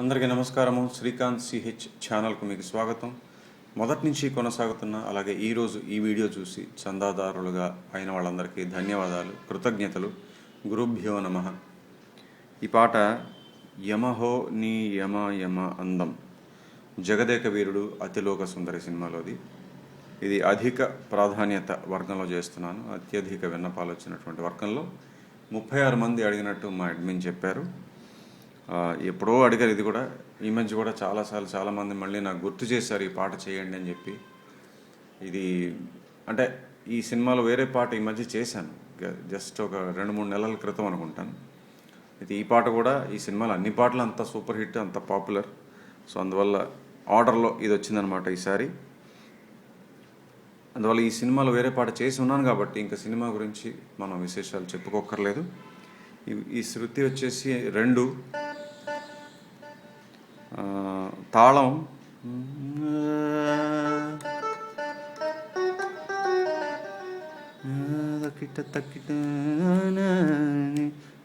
అందరికీ నమస్కారము. శ్రీకాంత్ సిహెచ్ ఛానల్కు మీకు స్వాగతం. మొదటి నుంచి కొనసాగుతున్న అలాగే ఈరోజు ఈ వీడియో చూసి చందాదారులుగా అయిన వాళ్ళందరికీ ధన్యవాదాలు కృతజ్ఞతలు. గురుభ్యో నమ. ఈ పాట యమహో నీ యమ యమ అందం జగదేక వీరుడు అతిలోక సుందరి సినిమాలోది. ఇది అధిక ప్రాధాన్యత వర్గంలో చేస్తున్నాను. అత్యధిక విన్నపాలు వచ్చినటువంటి వర్గంలో ముప్పై ఆరు మంది అడిగినట్టు మా అడ్మిన్ చెప్పారు. ఎప్పుడో అడిగారు ఇది కూడా ఈ మధ్య కూడా చాలాసార్లు చాలామంది మళ్ళీ నాకు గుర్తు చేశారు ఈ పాట చేయండి అని చెప్పి. ఇది అంటే ఈ సినిమాలో వేరే పాట ఈ మధ్య చేశాను. జస్ట్ ఒక రెండు మూడు నెలల క్రితం అనుకుంటాను. అయితే ఈ పాట కూడా ఈ సినిమాలో అన్ని పాటలు అంత సూపర్ హిట్ అంత పాపులర్. సో అందువల్ల ఆర్డర్లో ఇది వచ్చిందనమాట ఈసారి. అందువల్ల ఈ సినిమాలో వేరే పాట చేసి ఉన్నాను కాబట్టి ఇంకా సినిమా గురించి మనం విశేషాలు చెప్పుకోక్కర్లేదు. ఈ- శృతి వచ్చేసి రెండు. తాళం. తక్కిట తక్కిట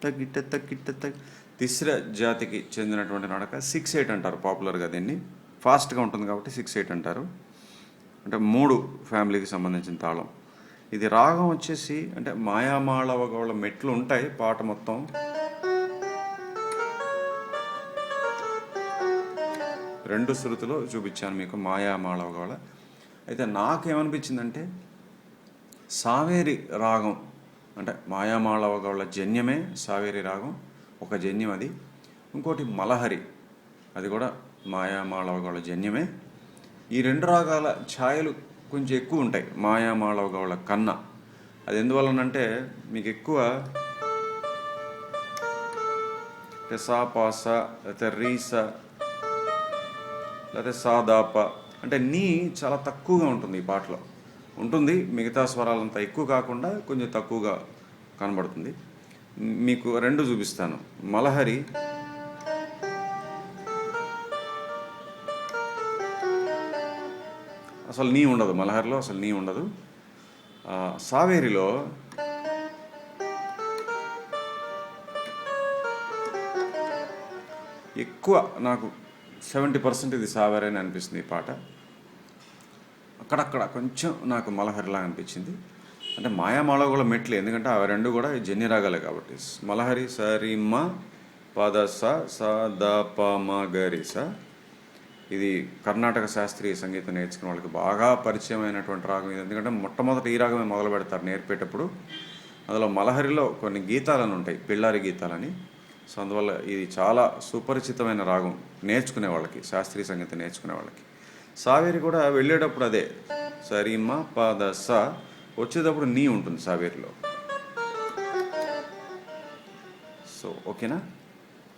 తక్కిట తక్కిట తక్. తిస్ర జాతికి చెందినటువంటి నడక సిక్స్ ఎయిట్ అంటారు పాపులర్గా దీన్ని. ఫాస్ట్గా ఉంటుంది కాబట్టి సిక్స్ ఎయిట్ అంటారు. అంటే మూడు ఫ్యామిలీకి సంబంధించిన తాళం. ఇది రాగం వచ్చేసి అంటే మాయామాళవ గౌళ మెట్లు ఉంటాయి పాట మొత్తం. రెండు శృతిలో చూపించాను మీకు మాయామాళవ గౌళ అయితే నాకేమనిపించిందంటే సావేరి రాగం అంటే మాయామాళవ జన్యమే సావేరి రాగం ఒక జన్యం అది. ఇంకోటి మలహరి అది కూడా మాయామాళవ జన్యమే. ఈ రెండు రాగాల ఛాయలు కొంచెం ఎక్కువ ఉంటాయి మాయామాళవ గౌళ కన్నా. అది ఎందువలనంటే మీకు ఎక్కువ సా పాస లేకపోతే రీస లేకపోతే సాదాప. అంటే నీ చాలా తక్కువగా ఉంటుంది ఈ పాటలో. ఉంటుంది మిగతా స్వరాలంతా ఎక్కువ కాకుండా కొంచెం తక్కువగా కనబడుతుంది. మీకు రెండు చూపిస్తాను. మలహరి. అసలు నీ ఉండదు మలహరిలో అసలు నీ ఉండదు. సావేరిలో ఎక్కువ నాకు సెవెంటీ పర్సెంట్ ఇది సావేరి అని అనిపిస్తుంది ఈ పాట. అక్కడక్కడ కొంచెం నాకు మలహరిలా అనిపించింది. అంటే మాయామాల కూడా మెట్లు ఎందుకంటే అవి రెండు కూడా జన్య రాగాలే కాబట్టి. మలహరి సరిమ పద స స ద ప మ గరి స. ఇది కర్ణాటక శాస్త్రీయ సంగీతం నేర్చుకున్న వాళ్ళకి బాగా పరిచయమైనటువంటి రాగం ఇది. ఎందుకంటే మొట్టమొదటి ఈ రాగమే మొదలు పెడతారు నేర్పేటప్పుడు. అందులో మలహరిలో కొన్ని గీతాలను ఉంటాయి పిల్లారి గీతాలని. సో అందువల్ల ఇది చాలా సుపరిచితమైన రాగం నేర్చుకునే వాళ్ళకి శాస్త్రీయ సంగీతం నేర్చుకునే వాళ్ళకి. సావేరి కూడా వెళ్ళేటప్పుడు అదే సరిమ పద స వచ్చేటప్పుడు నీ ఉంటుంది సావేరిలో. సో ఓకేనా?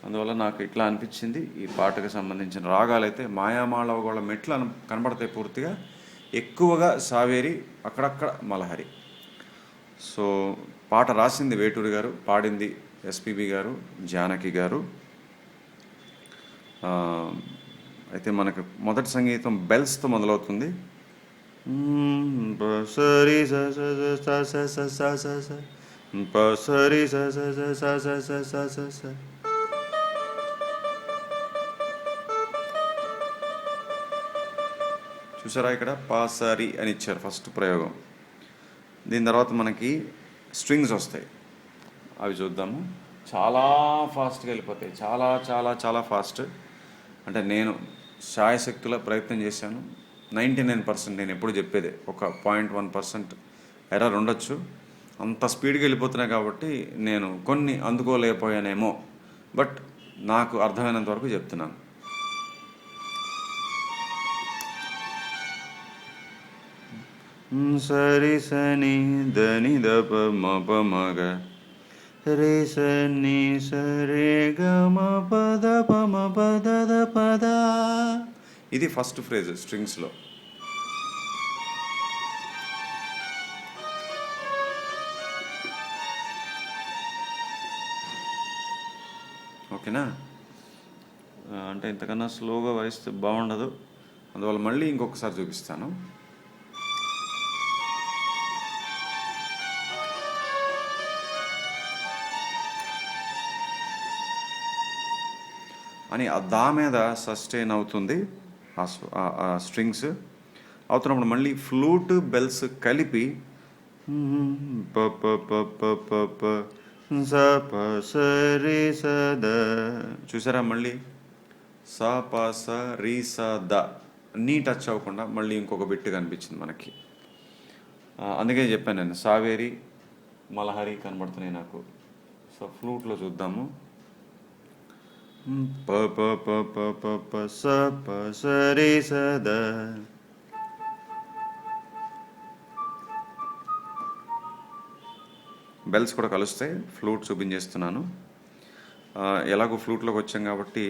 అందువల్ల నాకు ఇట్లా అనిపించింది. ఈ పాటకు సంబంధించిన రాగాలైతే మాయామాళవ గోళ మెట్లు అను కనబడతాయి పూర్తిగా. ఎక్కువగా సావేరి అక్కడక్కడ మలహరి. సో పాట రాసింది వేటూరి గారు పాడింది ఎస్పీబి గారు జానకి గారు అయితే మనకు మొదటి సంగీతం బెల్స్తో మొదలవుతుంది చూసారా ఇక్కడ పాసారి అని ఇచ్చారు ఫస్ట్ ప్రయోగం దీని తర్వాత మనకి స్ట్రింగ్స్ వస్తాయి అవి చూద్దాము. చాలా ఫాస్ట్గా వెళ్ళిపోతాయి. చాలా చాలా చాలా ఫాస్ట్. అంటే నేను శాయశక్తుల ప్రయత్నం చేశాను. నైంటీ నైన్ పర్సెంట్ నేను ఎప్పుడు చెప్పేదే. ఒక పాయింట్ వన్ పర్సెంట్ ఎర్రర్ ఉండొచ్చు. అంత స్పీడ్గా వెళ్ళిపోతున్నాయి కాబట్టి నేను కొన్ని అందుకోలేకపోయానేమో. బట్ నాకు అర్థమైనంత వరకు చెప్తున్నాను. సరి సని దని దప మప మగ రే సని సరే గ మ పద ప మ పద ద పద ఇది ఫస్ట్ ఫ్రేజ్ స్ట్రింగ్స్లో ఓకేనా? అంటే ఇంతకన్నా స్లోగా వాయిస్తే బాగుండదు. అందువల్ల మళ్ళీ ఇంకొకసారి చూపిస్తాను. అని ఆ దా మీద సస్టైన్ అవుతుంది. ఆ ఆ- స్ట్రింగ్స్ అవుతున్నప్పుడు మళ్ళీ ఫ్లూట్ బెల్స్ కలిపి ప ప ప ప ప ప స ప స రి స ద. చూసారా మళ్ళీ? స ప స రి స ద. నీ టచ్ అవ్వకుండా మళ్ళీ ఇంకొక బిట్టు కనిపించింది మనకి. అందుకే చెప్పాను నేను సావేరి మలహరి కనబడుతున్నాయి నాకు. సో ఫ్లూట్లో చూద్దాము. ప ప ప ప ప ప స ప స రి స ద బెల్స్ కూడా కలుస్తాయి. ఫ్లూట్ చూపించేస్తున్నాను. ఎలాగో ఫ్లూట్లోకి వచ్చాం కాబట్టి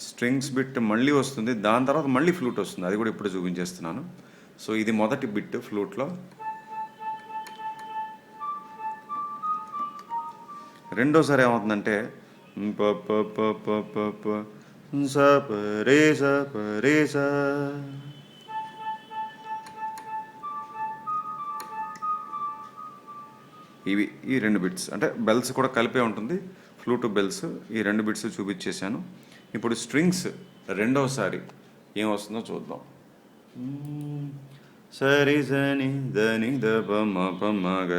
స్ట్రింగ్స్ బిట్ మళ్ళీ వస్తుంది. దాని తర్వాత మళ్ళీ ఫ్లూట్ వస్తుంది. అది కూడా ఇప్పుడు చూపించేస్తున్నాను. సో ఇది మొదటి బిట్ ఫ్లూట్లో రెండోసారి ఏమవుతుందంటే ప ప ప ప ప ప స ప రే స ప రే స ఇవి ఈ రెండు బిట్స్ అంటే బెల్స్ కూడా కలిపే ఉంటుంది. ఫ్లూట్ బెల్స్ ఈ రెండు బిట్స్ చూపించేశాను. ఇప్పుడు స్ట్రింగ్స్ రెండవసారి ఏం వస్తుందో చూద్దాం సరి సని దని ద ప మ ప మ గ.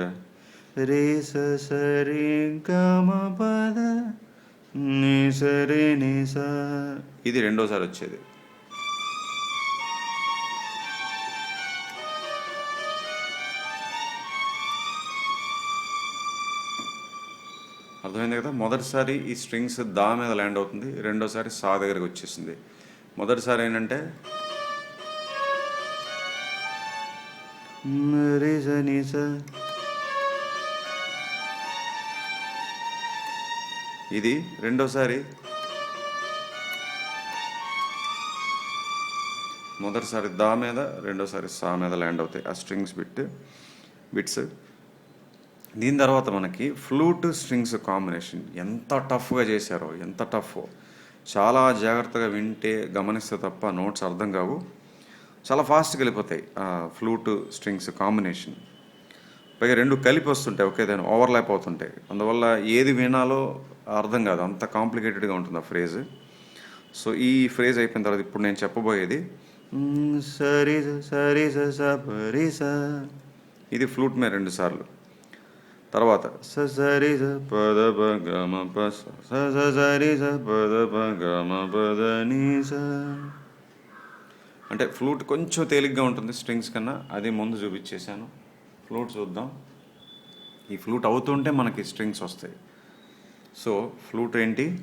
రే స సరి గ మ పద ఇది రెండోసారి వచ్చేది. అర్థమైంది కదా? మొదటిసారి ఈ స్ట్రింగ్స్ దా మీద ల్యాండ్ అవుతుంది. రెండోసారి సా దగ్గరికి వచ్చేసింది. మొదటిసారి ఏంటంటే రి ఇది రెండోసారి. మొదటిసారి దా మీద రెండోసారి సా మీద ల్యాండ్ అవుతాయి. ఆ స్ట్రింగ్స్ బిట్ బిట్స్. దీని తర్వాత మనకి ఫ్లూట్ స్ట్రింగ్స్ కాంబినేషన్ ఎంత టఫ్గా చేశారో ఎంత టఫ్. చాలా జాగ్రత్తగా వింటే గమనిస్తే తప్ప నోట్స్ అర్థం కావు. చాలా ఫాస్ట్గా వెళ్ళిపోతాయి ఫ్లూట్ స్ట్రింగ్స్ కాంబినేషన్. పైగా రెండు కలిపి వస్తుంటాయి ఒకే దాని ఓవర్లాప్ అవుతుంటాయి. అందువల్ల ఏది వినాలో అర్థం కాదు. అంత కాంప్లికేటెడ్గా ఉంటుంది ఆ ఫ్రేజ్ సో ఈ ఫ్రేజ్ అయిపోయిన తర్వాత ఇప్పుడు నేను చెప్పబోయేది సరీ సరి స సరి స స ఇది ఫ్లూట్ మీద రెండు సార్లు. తర్వాత స సరి స పద ప గ ప స. సరి స పద ప గ మ పద స. అంటే ఫ్లూట్ కొంచెం తేలిగ్గా ఉంటుంది స్ట్రింగ్స్ కన్నా. అది ముందు చూపించేశాను. ఫ్లూట్ చూద్దాం. ఈ ఫ్లూట్ అవుతుంటే మనకి స్ట్రింగ్స్ వస్తాయి. సో ఫ్లూట్ ఏంటి?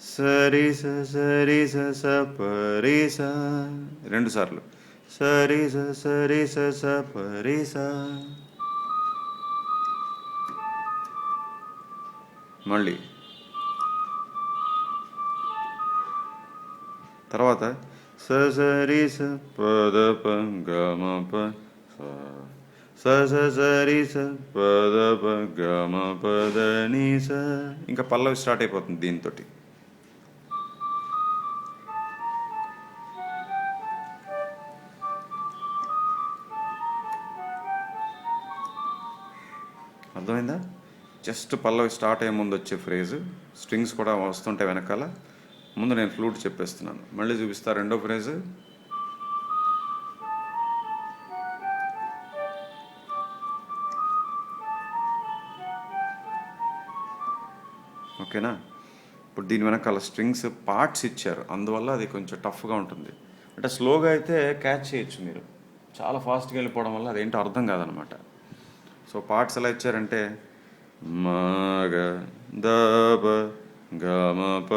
సరి స సరి స స పరి స. రెండు సార్లు. సరి స సరి స స పరి స. మళ్ళీ. తర్వాత స సరి స పద ప గ మ ప స. సరి స పద ప పద ని స ఇంకా పల్లవి స్టార్ట్ అయిపోతుంది దీంతో అర్థమైందా? జస్ట్ పల్లవి స్టార్ట్ అయ్యే ముందు వచ్చే ఫ్రేజ్. స్ట్రింగ్స్ కూడా వస్తుంటాయి వెనకాల. ముందు నేను ఫ్లూట్ చెప్పేస్తున్నాను. మళ్ళీ చూపిస్తా రెండో ఫ్రేజ్. ఓకేనా? ఇప్పుడు దీని వెనకాల స్ట్రింగ్స్ పార్ట్స్ ఇచ్చారు. అందువల్ల అది కొంచెం టఫ్గా ఉంటుంది. అంటే స్లోగా అయితే క్యాచ్ చేయొచ్చు మీరు. చాలా ఫాస్ట్గా వెళ్ళిపోవడం వల్ల అదేంటో అర్థం కాదనమాట. సో పార్ట్స్ ఎలా ఇచ్చారంటే మగ దబ గమప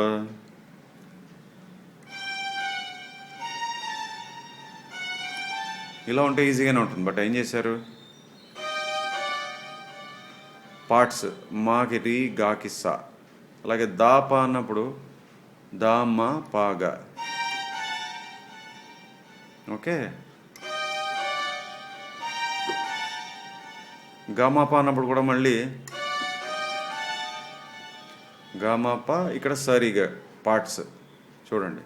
ఇలా ఉంటే ఈజీగానే ఉంటుంది. బట్ ఏం చేశారు? పార్ట్స్ మాకి రీ గాకి సా. అలాగే దాప అన్నప్పుడు దా పాగ. ఓకే? గామాప అన్నప్పుడు కూడా మళ్ళీ గామాప ఇక్కడ సరిగా పార్ట్స్. చూడండి.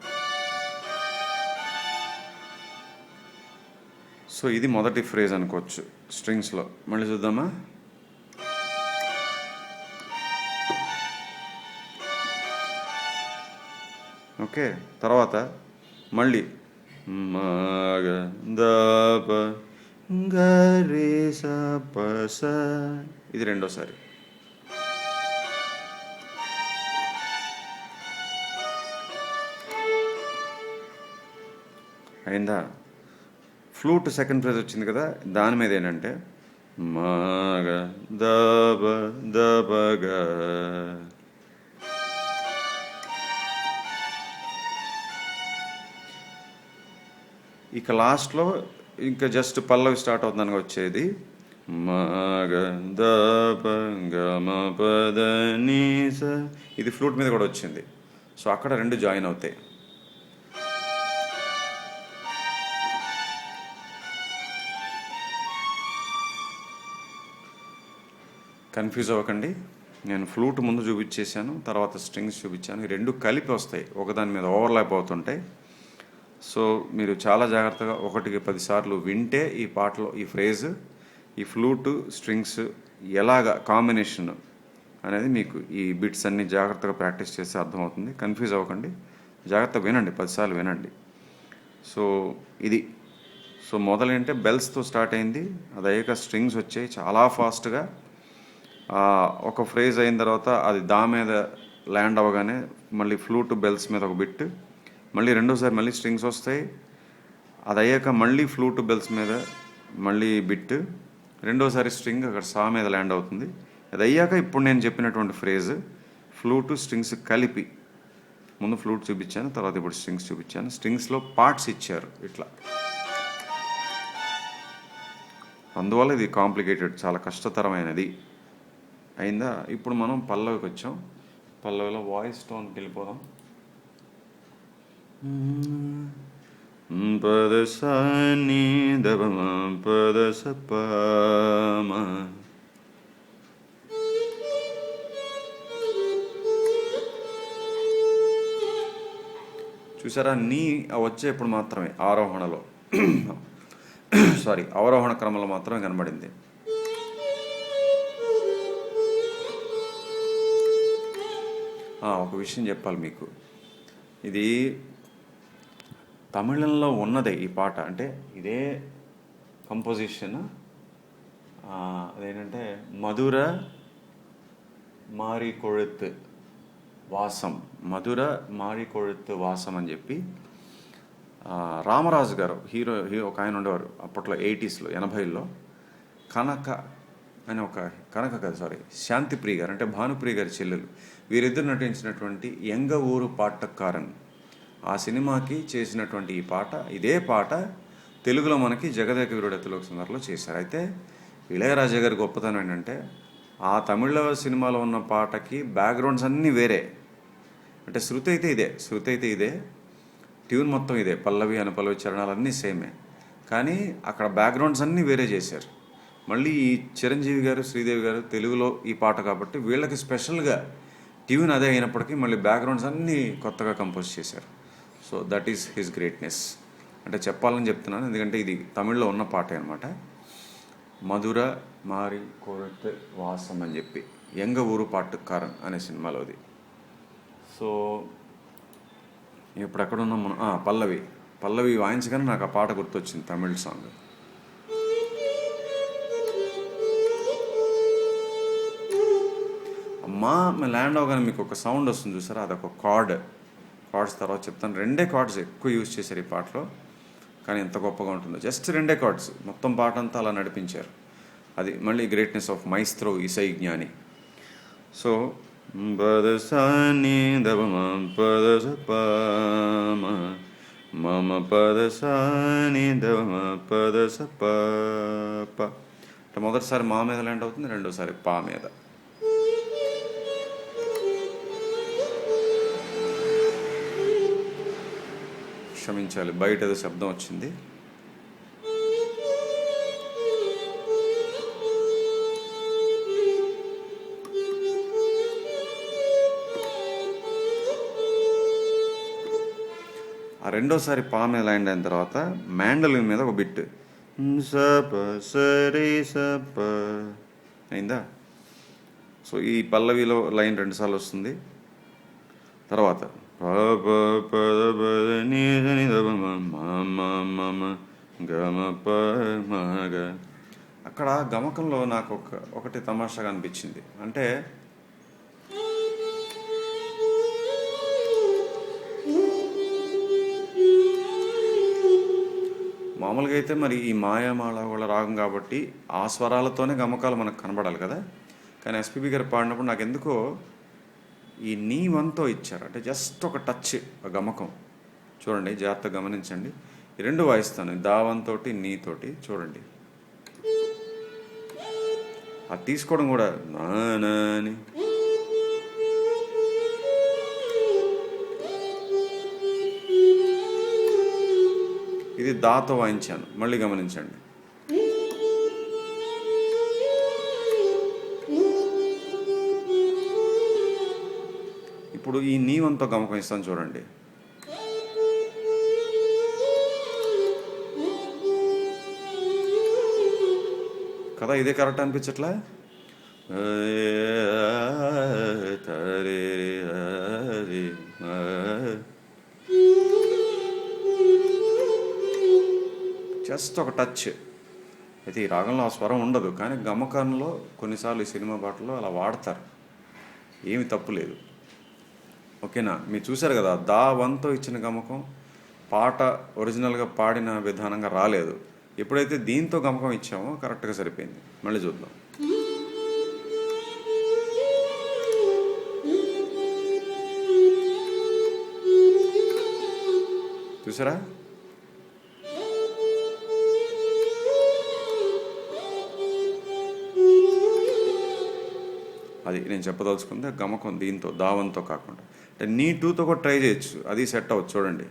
సో ఇది మొదటి ఫ్రేజ్ అనుకోవచ్చు స్ట్రింగ్స్లో. మళ్ళీ చూద్దామా? ఓకే తర్వాత మళ్ళీ. మగ దప గరే సపస ఇది రెండోసారి. అయిందా? ఫ్లూట్ సెకండ్ ప్రైజ్ వచ్చింది కదా దాని మీద ఏంటంటే మగ దబ దబగ ఇక లాస్ట్లో ఇంకా జస్ట్ పల్లవి స్టార్ట్ అవుతుందని వచ్చేది. మగ దప పద నీ ఇది ఫ్లూట్ మీద కూడా వచ్చింది. సో అక్కడ రెండు జాయిన్ అవుతాయి. కన్ఫ్యూజ్ అవ్వకండి. నేను ఫ్లూట్ ముందు చూపించేశాను తర్వాత స్ట్రింగ్స్ చూపించాను. రెండు కలిపి వస్తాయి. ఒకదాని మీద ఓవర్లాప్ అవుతుంటాయి. సో మీరు చాలా జాగ్రత్తగా ఒకటికి పదిసార్లు వింటే ఈ పాటలో ఈ ఫ్రేజ్ ఈ ఫ్లూటు స్ట్రింగ్స్ ఎలాగ కాంబినేషన్ అనేది మీకు ఈ బిట్స్ అన్ని జాగ్రత్తగా ప్రాక్టీస్ చేస్తే అర్థమవుతుంది. కన్ఫ్యూజ్ అవ్వకండి. జాగ్రత్తగా వినండి. పదిసార్లు వినండి. సో ఇది. సో మొదలంటే బెల్స్తో స్టార్ట్ అయింది. అది అయ్యాక స్ట్రింగ్స్ వచ్చాయి చాలా ఫాస్ట్గా. ఒక ఫ్రేజ్ అయిన తర్వాత అది దా మీద ల్యాండ్ అవ్వగానే మళ్ళీ ఫ్లూట్ బెల్స్ మీద ఒక బిట్ మళ్ళీ రెండోసారి మళ్ళీ స్ట్రింగ్స్ వస్తాయి. అది అయ్యాక మళ్ళీ ఫ్లూట్ బెల్స్ మీద మళ్ళీ బిట్. రెండోసారి స్ట్రింగ్ అక్కడ సా మీద ల్యాండ్ అవుతుంది. అది అయ్యాక ఇప్పుడు నేను చెప్పినటువంటి ఫ్రేజ్ ఫ్లూట్ స్ట్రింగ్స్ కలిపి. ముందు ఫ్లూట్ చూపించాను తర్వాత ఇప్పుడు స్ట్రింగ్స్ చూపించాను. స్ట్రింగ్స్లో పార్ట్స్ ఇచ్చారు ఇట్లా. అందువల్ల ఇది కాంప్లికేటెడ్ చాలా కష్టతరమైనది. అయిందా? ఇప్పుడు మనం పల్లవికి వచ్చాం. పల్లవిలో వాయిస్ టోన్కి వెళ్ళిపోదాం. పద సని దమ పద సపమ చూసారా? నీ వచ్చే ఇప్పుడు మాత్రమే ఆరోహణలో. సారీ అవరోహణ క్రమంలో మాత్రమే కనబడింది. ఒక విషయం చెప్పాలి మీకు. ఇది తమిళంలో ఉన్నదే ఈ పాట. అంటే ఇదే కంపోజిషన్ అదేంటంటే మధుర మారి కొഴുత్ వాసం. మధుర మారి కొഴുత్ వాసం అని చెప్పి రామరాజు గారు హీరో హీరో ఒక ఆయన ఉండేవారు అప్పట్లో ఎయిటీస్లో ఎనభైలో. కనక అని ఒక కనక కాదు సారీ శాంతిప్రియ గారు అంటే భానుప్రియ గారి చెల్లెలు. వీరిద్దరు నటించినటువంటి ఎంగ ఊరు పాటకారన్. ఆ సినిమాకి చేసినటువంటి ఈ పాట ఇదే పాట తెలుగులో మనకి జగదేక వీరుడు తెలుగు సుందరలో చేశారు. అయితే ఇళయరాజా గారి గొప్పతనం ఏంటంటే ఆ తమిళ సినిమాలో ఉన్న పాటకి బ్యాక్గ్రౌండ్స్ అన్నీ వేరే. అంటే శృతి అయితే ఇదే శృతి అయితే ఇదే ట్యూన్ మొత్తం ఇదే. పల్లవి అనుపల్లవి చరణాలన్నీ సేమే. కానీ అక్కడ బ్యాక్గ్రౌండ్స్ అన్నీ వేరే చేశారు. మళ్ళీ ఈ చిరంజీవి గారు శ్రీదేవి గారు తెలుగులో ఈ పాట కాబట్టి వీళ్ళకి స్పెషల్గా ట్యూన్ అదే అయినప్పటికీ మళ్ళీ బ్యాక్గ్రౌండ్స్ అన్నీ కొత్తగా కంపోజ్ చేశారు. So that is his greatness అంటే చెప్పాలని చెప్తున్నాను. ఎందుకంటే ఇది తమిళ్ళో ఉన్న పాటే అనమాట మధుర మారి కోరత్ వాసం అని చెప్పి. ఎంగ ఊరు పాటుకారన్ అనే సినిమాలోది సో ఇప్పుడు ఎక్కడ ఉన్నాం మనం? పల్లవి. పల్లవి వాయించగానే నాకు ఆ పాట గుర్తొచ్చింది తమిళ్ సాంగ్. అమ్మా మేము ల్యాండ్ అవగానే మీకు ఒక సౌండ్ వస్తుంది చూసారా? అదొక కార్డ్. కార్డ్స్ తర్వాత చెప్తాను. రెండే కార్డ్స్ ఎక్కువ యూజ్ చేశారు ఈ పాటలో కానీ ఎంత గొప్పగా ఉంటుందో. జస్ట్ రెండే కార్డ్స్ మొత్తం పాట అంతా అలా నడిపించారు. అది మళ్ళీ గ్రేట్నెస్ ఆఫ్ మైస్త్రో ఇసై జ్ఞాని సో పదసాని పదస పమ మమ పదసాని పదస ప అంటే మొదటిసారి మా మీద ల్యాండ్ అవుతుంది రెండోసారి పా మీద. క్షమించాలి. బయట ఏదో శబ్దం వచ్చింది. ఆ రెండోసారి పామ్ మీద ల్యాండ్ అయిన తర్వాత మ్యాండలిన్ మీద ఒక బిట్. సప సరే సప. అయిందా? సో ఈ పల్లవిలో లైన్ రెండుసార్లు వస్తుంది. తర్వాత ప పద పద నీ ని ద గ అక్కడ గమకంలో నాకు ఒక ఒకటి తమాషాగా అనిపించింది అంటే మామూలుగా అయితే మరి ఈ మాయామాళ వాళ్ళ రాగం కాబట్టి ఆ స్వరాలతోనే గమకాలు మనకు కనబడాలి కదా కానీ ఎస్పీబీ గారు పాడినప్పుడు నాకు ఎందుకో ఈ నీ వంతో ఇచ్చారు. అంటే జస్ట్ ఒక టచ్ ఆ గమకం. చూడండి జాగ్రత్తగా గమనించండి. రెండు వాయిస్తాను. దావంతోటి నీతోటి చూడండి. అది తీసుకోవడం కూడా నా. ఇది దాతో వాయించాను. మళ్ళీ గమనించండి. ఇప్పుడు ఈ నీవంతో గమకం ఇస్తాను చూడండి. కదా ఇదే కరెక్ట్ అనిపించట్లా? జస్ట్ ఒక టచ్. అయితే ఈ రాగంలో ఆ స్వరం ఉండదు కానీ గమకంలో కొన్నిసార్లు ఈ సినిమా పాటలో అలా వాడతారు. ఏమి తప్పు లేదు. ఓకేనా? మీరు చూశారు కదా దా వన్తో ఇచ్చిన గమకం పాట ఒరిజినల్గా పాడిన విధానంగా రాలేదు. ఎప్పుడైతే దీంతో గమకం ఇచ్చామో కరెక్ట్గా సరిపోయింది. మళ్ళీ చూద్దాం. చూసారా అది నేను చెప్పదలుచుకుంది గమకం దీంతో దావంతో కాకుండా. అంటే నీ టూతో కూడా ట్రై చేయొచ్చు. అది సెట్ అవ్వచ్చు. చూడండి.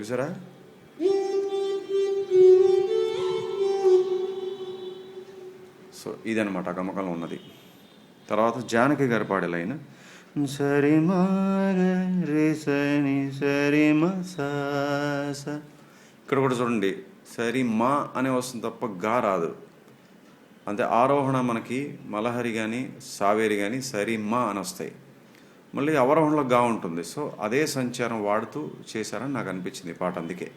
చూసారా? సో ఇదనమాట గమకంలో ఉన్నది. తర్వాత జానకి గారు పాడే లైన్. సరి రే సని సరి సా ఇక్కడ కూడా చూడండి. సరి మా అనే వస్తుంది తప్ప గా రాదు. అంటే ఆరోహణ మనకి మలహరి కానీ సావేరి కానీ సరి అని వస్తాయి. మళ్ళీ అవరోహణలో గా ఉంటుంది. సో అదే సంచారం వాడుతూ చేశారని నాకు అనిపించింది పాట అందుకే.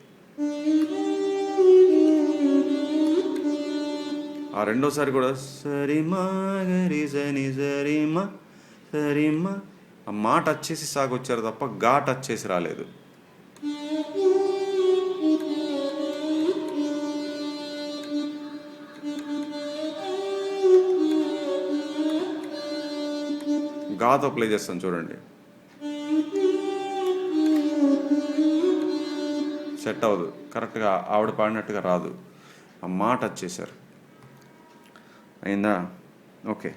ఆ రెండోసారి కూడా సరిమా గరి సని సరి మా ఆ మా టచ్ చేసి సాగొచ్చారు తప్ప గా టచ్ చేసి రాలేదు. గాతో ప్లే చేస్తాను చూడండి. సెట్ అవ్వదు. కరెక్ట్గా ఆవిడ పాడినట్టుగా రాదు. ఆ మాట వచ్చేసారు అయిందా? ఓకే.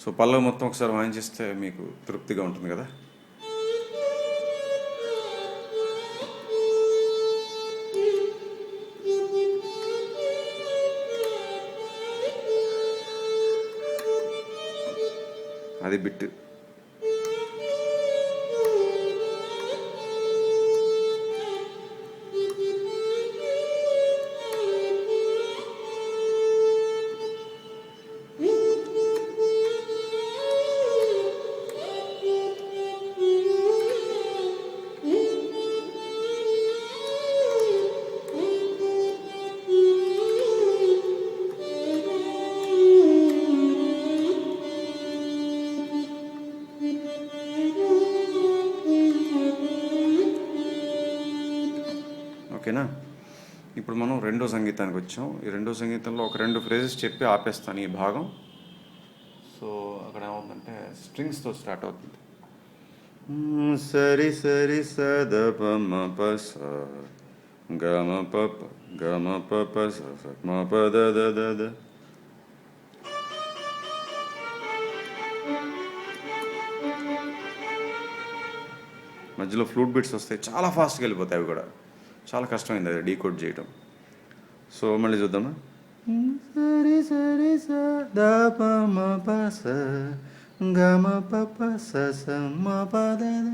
సో పల్లవి మొత్తం ఒకసారి వాయించేస్తే మీకు తృప్తిగా ఉంటుంది కదా? అది బిట్ ఇప్పుడు మనం రెండో సంగీతానికి వచ్చాం. ఈ రెండో సంగీతంలో ఒక రెండు ఫ్రేజెస్ చెప్పి ఆపేస్తాను ఈ భాగం. సో అక్కడ ఏమవుతుందంటే స్ట్రింగ్స్తో స్టార్ట్ అవుతుంది. సరి సరి సద పమ పస గమ పప గమ పప స స మ ప ద ద ద ద. మధ్యలో ఫ్లూట్ బిట్స్ వస్తాయి చాలా ఫాస్ట్గా వెళ్ళిపోతాయి అవి కూడా. చాలా కష్టమైంది అది డీకోడ్ చేయటం. సో మళ్ళీ చూద్దామా? సరి సరి స మ ప స గ మ ప ప స స మ ప ద ద.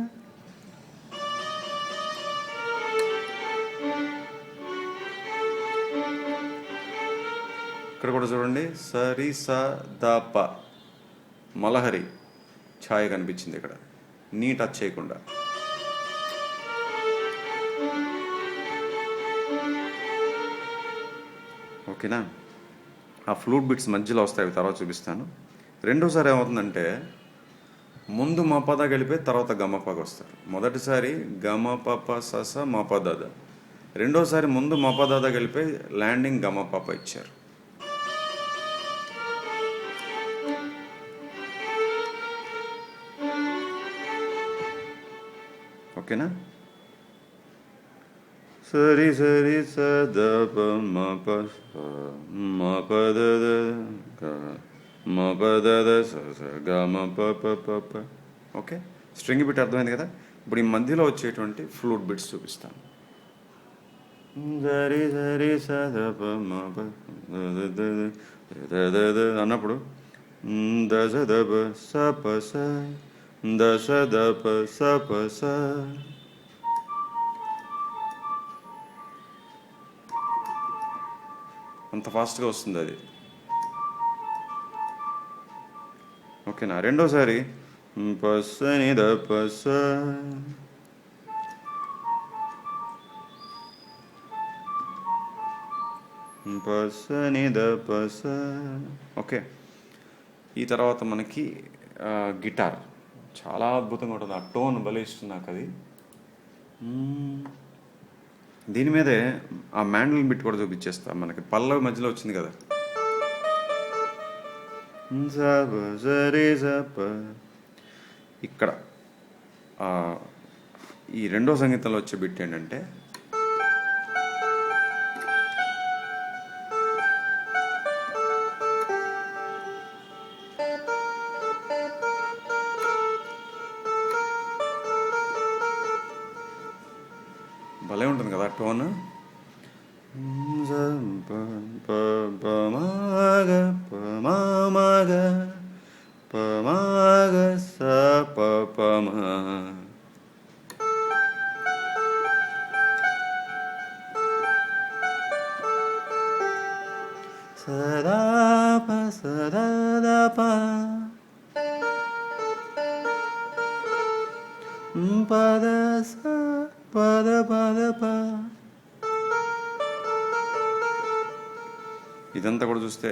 ఇక్కడ కూడా చూడండి. సరి స ద ప. మలహరి ఛాయ కనిపించింది ఇక్కడ. నీ టచ్ చేయకుండా. ఓకేనా? ఆ ఫ్లూట్ బిట్స్ మధ్యలో వస్తాయి అవి తర్వాత చూపిస్తాను. రెండోసారి ఏమవుతుందంటే ముందు మా పద గెలిపే తర్వాత గమపకి వస్తారు. మొదటిసారి గమపప సస మా రెండోసారి ముందు మా పదాద గెలిపే ల్యాండింగ్ గమపాప ఇచ్చారు. ఓకేనా? సరి సరి సద ప మ ప స మ ప ద ద గ మ ప ద ద స స గ మ ప ప ప ప. ఓకే? స్ట్రింగ్ బిట్ అర్థమైంది కదా? ఇప్పుడు ఈ మధ్యలో వచ్చేటువంటి ఫ్లూట్ బిట్స్ చూపిస్తాను. సరి సరి సద ప మ ప ద ద ద ద ద ద అన్నప్పుడు దశ ద ప స దశ ద ప స అంత ఫాస్ట్గా వస్తుంది అది. ఓకేనా? రెండోసారి. పస్సని ద పస్స పస్సని ద పస్స ఓకే. ఈ తర్వాత మనకి గిటార్. చాలా అద్భుతంగా ఉంటుంది. ఆ టోన్ బలిస్తుంది ఇస్తుంది నాకు అది దీని మీదే ఆ మ్యాండిల్ బిట్ కూడా చూపించేస్తా. మనకి పల్లవి మధ్యలో వచ్చింది కదా. ఇక్కడ ఈ రెండో సంగీతంలో వచ్చే బిట్ ఏంటంటే ఉంటుంది కదా టోన్ పమాగ పమాగ పమాగ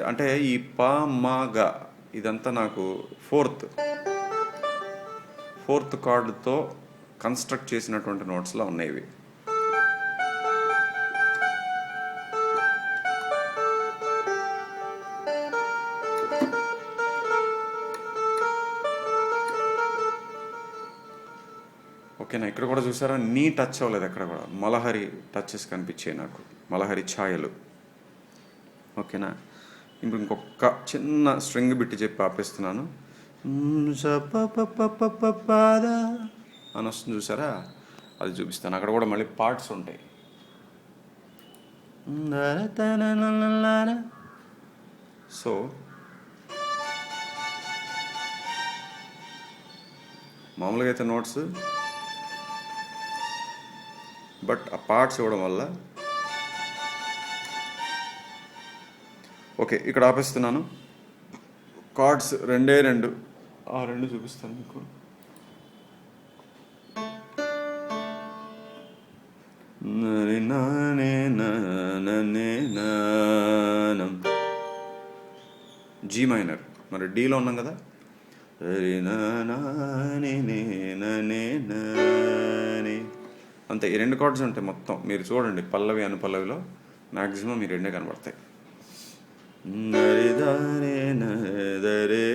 అంటే ఈ ప మా గ. ఇదంతా నాకు ఫోర్త్. ఫోర్త్ కార్డుతో కన్స్ట్రక్ట్ చేసినటువంటి నోట్స్లో ఉన్నాయి ఓకేనా ఇక్కడ కూడా చూసారా? నీ టచ్ అవ్వలేదు ఎక్కడ కూడా. మలహరి టచెస్ కనిపించాయి నాకు. మలహరి ఛాయలు. ఓకేనా? ఇప్పుడు ఇంకొక చిన్న స్ట్రింగ్ బిట్టి చెప్పి ఆపేస్తున్నాను. ప ప ప ప ప అని వస్తుంది చూసారా? అది చూపిస్తాను. అక్కడ కూడా మళ్ళీ పార్ట్స్ ఉంటాయి. సో మామూలుగా అయితే నోట్స్ బట్ ఆ పార్ట్స్ ఇవ్వడం వల్ల ఓకే ఇక్కడ ఆపేస్తున్నాను. కార్డ్స్ రెండే రెండు. ఆ రెండు చూపిస్తాను మీకు. జీ మైనర్ మరి డీలో ఉన్నాం కదా. అంతే ఈ రెండు కార్డ్స్ ఉంటాయి మొత్తం మీరు చూడండి పల్లవి అనుపల్లవిలో మ్యాక్సిమం ఈ రెండే కనబడతాయి. നരിതാരേ നദരേ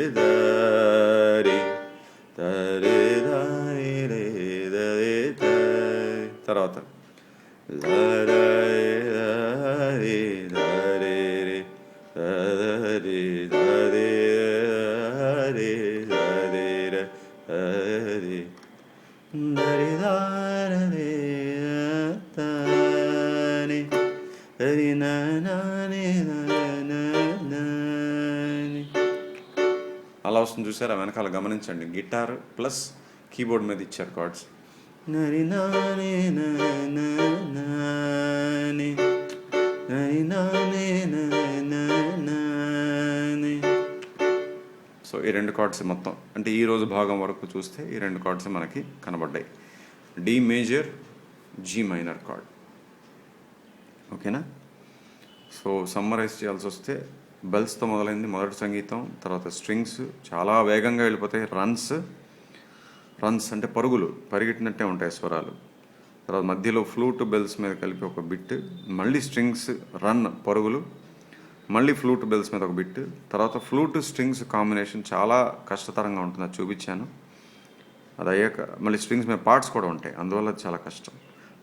చూసారా? వెనకాల గమనించండి. గిటార్ ప్లస్ కీబోర్డ్ మీద ఇచ్చారు కార్డ్స్. సో ఈ రెండు కార్డ్స్ మొత్తం. అంటే ఈ రోజు భాగం వరకు చూస్తే ఈ రెండు కార్డ్స్ మనకి కనబడ్డాయి. D major G minor chord. ఓకేనా? సో సమ్మరైజ్ చేయాల్సి వస్తే బెల్స్తో మొదలైంది మొదటి సంగీతం తర్వాత స్ట్రింగ్స్ చాలా వేగంగా వెళ్ళిపోతాయి రన్స్. రన్స్ అంటే పరుగులు పరిగెట్టినట్టే ఉంటాయి స్వరాలు. తర్వాత మధ్యలో ఫ్లూట్ బెల్స్ మీద కలిపి ఒక బిట్ మళ్ళీ స్ట్రింగ్స్ రన్ పరుగులు మళ్ళీ ఫ్లూట్ బెల్స్ మీద ఒక బిట్. తర్వాత ఫ్లూట్ స్ట్రింగ్స్ కాంబినేషన్ చాలా కష్టతరంగా ఉంటుంది అది చూపించాను. అది అయ్యాక మళ్ళీ స్ట్రింగ్స్ మీద పార్ట్స్ కూడా ఉంటాయి అందువల్ల చాలా కష్టం.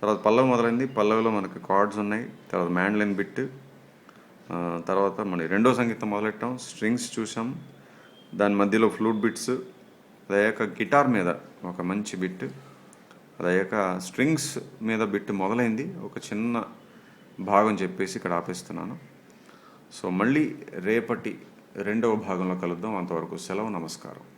తర్వాత పల్లవి మొదలైంది పల్లవిలో మనకి కార్డ్స్ ఉన్నాయి తర్వాత మ్యాండ్లైన్ బిట్ తర్వాత మళ్ళీ రెండో సంగీతం మొదలెట్టాం స్ట్రింగ్స్ చూసాం దాని మధ్యలో ఫ్లూట్ బిట్స్ అదయ్యాక గిటార్ మీద ఒక మంచి బిట్ అది అయ్యాక స్ట్రింగ్స్ మీద బిట్ మొదలైంది ఒక చిన్న భాగం చెప్పేసి ఇక్కడ ఆపేస్తున్నాను. సో మళ్ళీ రేపటి రెండవ భాగంలో కలుద్దాం అంతవరకు సెలవు నమస్కారం.